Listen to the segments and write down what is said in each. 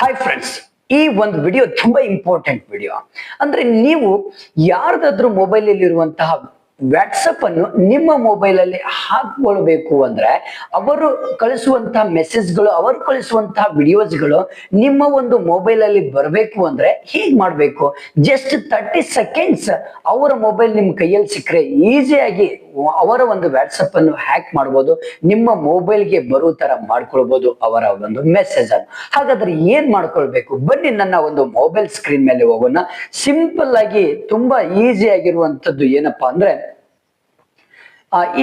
Hi friends ಈ ಒಂದು video ತುಂಬಾ ಇಂಪಾರ್ಟೆಂಟ್ ವಿಡಿಯೋ ಅಂದ್ರೆ ನೀವು ಯಾರ್ದಾದ್ರೂ ಮೊಬೈಲ್ ಅಲ್ಲಿ ಇರುವಂತಹ ವಾಟ್ಸಪ್ ಅನ್ನು ನಿಮ್ಮ ಮೊಬೈಲ್ ಅಲ್ಲಿ ಹಾಕೊಳ್ಬೇಕು ಅಂದ್ರೆ ಅವರು ಕಳಿಸುವಂತಹ ಮೆಸೇಜ್ಗಳು ಅವರು ಕಳಿಸುವಂತಹ ವಿಡಿಯೋಸ್ಗಳು ನಿಮ್ಮ ಒಂದು ಮೊಬೈಲ್ ಅಲ್ಲಿ ಬರಬೇಕು ಅಂದ್ರೆ ಹೀಗ್ ಮಾಡಬೇಕು. ಜಸ್ಟ್ ತರ್ಟಿ ಸೆಕೆಂಡ್ಸ್ ಅವರ ಮೊಬೈಲ್ ನಿಮ್ಮ ಕೈಯಲ್ಲಿ ಸಿಕ್ಕರೆ ಈಸಿಯಾಗಿ ಅವರ ಒಂದು ವ್ಯಾಟ್ಸಪ್ ಅನ್ನು ಹ್ಯಾಕ್ ಮಾಡ್ಬೋದು. ನಿಮ್ಮ ಮೊಬೈಲ್ಗೆ ಬರೋ ತರ ಮಾಡ್ಕೊಳ್ಬಹುದು ಅವರ ಒಂದು ಮೆಸೇಜ್ ಅನ್ನು. ಹಾಗಾದ್ರೆ ಏನ್ ಮಾಡ್ಕೊಳ್ಬೇಕು? ಬನ್ನಿ ನನ್ನ ಒಂದು ಮೊಬೈಲ್ ಸ್ಕ್ರೀನ್ ಮೇಲೆ ಹೋಗೋಣ. ಸಿಂಪಲ್ ಆಗಿ ತುಂಬಾ ಈಸಿ ಆಗಿರುವಂತದ್ದು ಏನಪ್ಪಾ ಅಂದ್ರೆ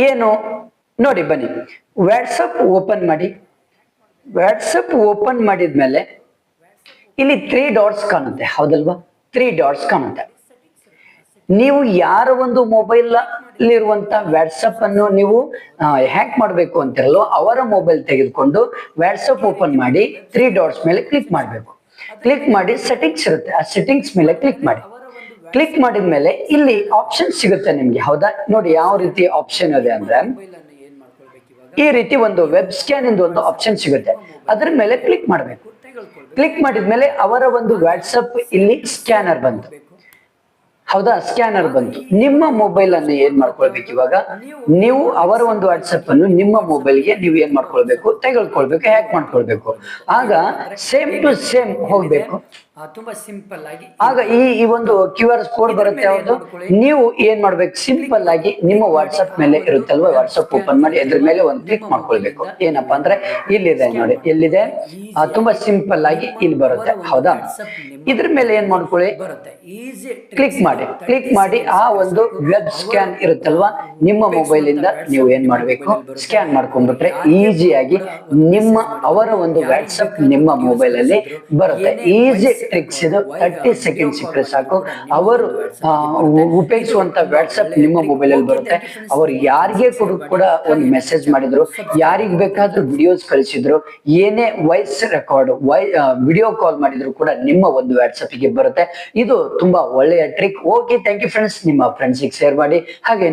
ಏನು? ನೋಡಿ ಬನ್ನಿ. ವ್ಯಾಟ್ಸಪ್ ಓಪನ್ ಮಾಡಿ. ವ್ಯಾಟ್ಸಪ್ ಓಪನ್ ಮಾಡಿದ್ಮೇಲೆ ಇಲ್ಲಿ ತ್ರೀ ಡಾಟ್ಸ್ ಕಾಣುತ್ತೆ. ಹೌದಲ್ವಾ? ತ್ರೀ ಡಾಟ್ಸ್ ಕಾಣುತ್ತೆ. ನೀವು ಯಾರ ಒಂದು ಮೊಬೈಲ್ ಇರುವಂತ ವ್ಯಾಟ್ಸಪ್ ಅನ್ನು ನೀವು ಹ್ಯಾಕ್ ಮಾಡಬೇಕು ಅಂತಿರಲ್ಲೋ ಅವರ ಮೊಬೈಲ್ ತೆಗೆದುಕೊಂಡು ವ್ಯಾಟ್ಸಪ್ ಓಪನ್ ಮಾಡಿ ತ್ರೀ ಡಾಟ್ಸ್ ಮೇಲೆ ಕ್ಲಿಕ್ ಮಾಡಬೇಕು. ಕ್ಲಿಕ್ ಮಾಡಿ ಸೆಟ್ಟಿಂಗ್ಸ್ ಇರುತ್ತೆ. ಆ ಸೆಟ್ಟಿಂಗ್ಸ್ ಮೇಲೆ ಕ್ಲಿಕ್ ಮಾಡಿ. ಕ್ಲಿಕ್ ಮಾಡಿದ ಮೇಲೆ ಇಲ್ಲಿ ಆಪ್ಷನ್ ಸಿಗುತ್ತೆ ನಿಮ್ಗೆ, ಹೌದಾ? ನೋಡಿ ಯಾವ ರೀತಿ ಆಪ್ಷನ್ ಇದೆ ಅಂದ್ರೆ, ಈ ರೀತಿ ಒಂದು ವೆಬ್ ಸ್ಕ್ಯಾನ್ ಇಂದ ಒಂದು ಆಪ್ಷನ್ ಸಿಗುತ್ತೆ. ಅದ್ರ ಮೇಲೆ ಕ್ಲಿಕ್ ಮಾಡಬೇಕು. ಕ್ಲಿಕ್ ಮಾಡಿದ್ಮೇಲೆ ಅವರ ಒಂದು ವಾಟ್ಸಪ್ ಇಲ್ಲಿ ಸ್ಕ್ಯಾನರ್ ಬಂತು. ಹೌದಾ? ಸ್ಕ್ಯಾನರ್ ಬಂತು. ನಿಮ್ಮ ಮೊಬೈಲ್ ಅನ್ನು ಏನ್ ಮಾಡ್ಕೊಳ್ಬೇಕು ಇವಾಗ? ನೀವು ಅವರ ಒಂದು ವಾಟ್ಸಪ್ ಅನ್ನು ನಿಮ್ಮ ಮೊಬೈಲ್ಗೆ ನೀವು ಏನ್ ಮಾಡ್ಕೊಳ್ಬೇಕು? ತೆಗೆದುಕೊಳ್ಬೇಕು ಹ್ಯಾಕ್ ಮಾಡ್ಕೊಳ್ಬೇಕು. ಆಗ ಸೇಮ್ ಟು ಸೇಮ್ ಹೋಗ್ಬೇಕು. ತುಂಬಾ ಸಿಂಪಲ್ ಆಗಿ ಆಗ ಈ ಈ ಒಂದು ಕ್ಯೂ ಆರ್ ಕೋಡ್ ಬರುತ್ತೆ ಯಾವುದು ನೀವು ಏನ್ ಮಾಡ್ಬೇಕು? ಸಿಂಪಲ್ ಆಗಿ ನಿಮ್ಮ ವಾಟ್ಸ್ಆಪ್ ಮೇಲೆ ಇರುತ್ತಲ್ವಾ? ವಾಟ್ಸ್ಆಪ್ ಓಪನ್ ಮಾಡಿ ಅದ್ರ ಮೇಲೆ ಒಂದು ಕ್ಲಿಕ್ ಮಾಡ್ಕೊಳ್ಬೇಕು. ಏನಪ್ಪಾ ಅಂದ್ರೆ ಇಲ್ಲಿದೆ ನೋಡಿ ಎಲ್ಲಿದೆ ತುಂಬಾ ಸಿಂಪಲ್ ಆಗಿ ಇಲ್ಲಿ ಬರುತ್ತೆ. ಹೌದಾ? ಇದ್ರ ಮೇಲೆ ಏನ್ ಮಾಡ್ಕೊಳ್ಳಿ? ಕ್ಲಿಕ್ ಮಾಡಿ. ಕ್ಲಿಕ್ ಮಾಡಿ. ಆ ಒಂದು ವೆಬ್ ಸ್ಕ್ಯಾನ್ ಇರುತ್ತಲ್ವಾ? ನಿಮ್ಮ ಮೊಬೈಲ್ ಇಂದ ನೀವು ಏನ್ ಮಾಡ್ಬೇಕು? ಸ್ಕ್ಯಾನ್ ಮಾಡ್ಕೊಂಡ್ಬಿಟ್ರೆ ಈಸಿಯಾಗಿ ನಿಮ್ಮ ಅವರ ಒಂದು ವಾಟ್ಸ್ಆಪ್ ನಿಮ್ಮ ಮೊಬೈಲ್ ಅಲ್ಲಿ ಬರುತ್ತೆ. ಈಸಿ ಟ್ರಿಕ್ಸ್ ಇದು ತರ್ಟಿ ಸೆಕೆಂಡ್ ಸಿಕ್ಕರೆ ಸಾಕು. ಅವರು ಉಪಯೋಗಿಸುವಂತ ವಾಟ್ಸಪ್ ನಿಮ್ಮ ಮೊಬೈಲ್ ಅಲ್ಲಿ ಬರುತ್ತೆ. ಅವರು ಯಾರಿಗೆ ಕೂಡ ಕೂಡ ಒಂದು ಮೆಸೇಜ್ ಮಾಡಿದ್ರು ಯಾರಿಗ್ ಬೇಕಾದ್ರೂ ವಿಡಿಯೋಸ್ ಕಳಿಸಿದ್ರು ಏನೇ ವಾಯ್ಸ್ ರೆಕಾರ್ಡ್ ವೈ ವಿಡಿಯೋ ಕಾಲ್ ಮಾಡಿದ್ರು ಕೂಡ ನಿಮ್ಮ ಒಂದು ವಾಟ್ಸಪ್ಗೆ ಬರುತ್ತೆ. ಇದು ತುಂಬಾ ಒಳ್ಳೆಯ trick okay thank you friends ನಿಮ್ಮ ಫ್ರೆಂಡ್ಸಿಗೆ ಶೇರ್ ಮಾಡಿ. ಹಾಗೆ